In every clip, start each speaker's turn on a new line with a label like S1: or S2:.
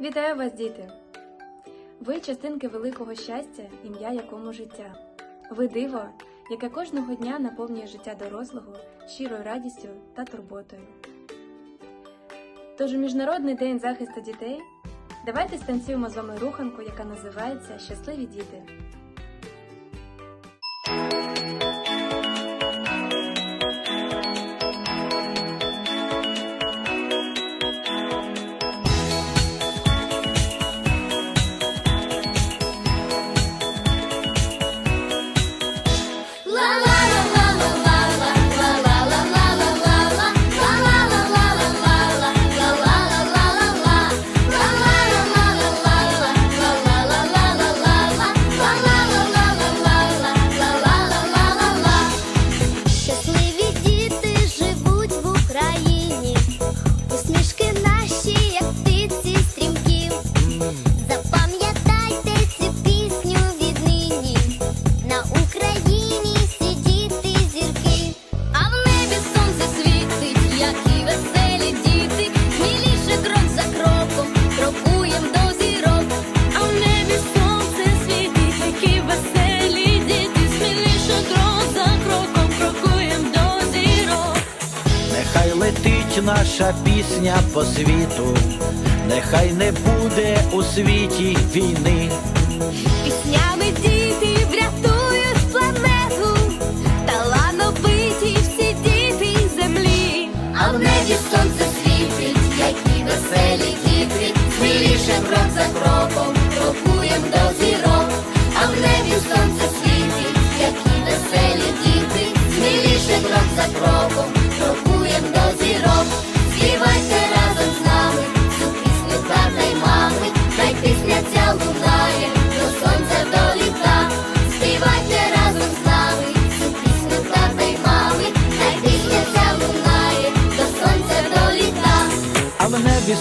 S1: Вітаю вас, діти! Ви частинки великого щастя, ім'я якому життя. Ви диво, яке кожного дня наповнює життя дорослого щирою радістю та турботою. Тож у Міжнародний день захисту дітей давайте станцюємо з вами руханку, яка називається Щасливі діти.
S2: Нехай летить наша пісня по світу, нехай не буде у світі війни.
S3: Піснями діти врятують планету, талановиті всі діти землі.
S4: А в небі сонце світить, які веселі діти, сміліше крок за кроком,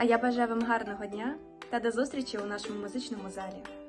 S1: А я бажаю вам гарного дня та до зустрічі у нашому музичному залі.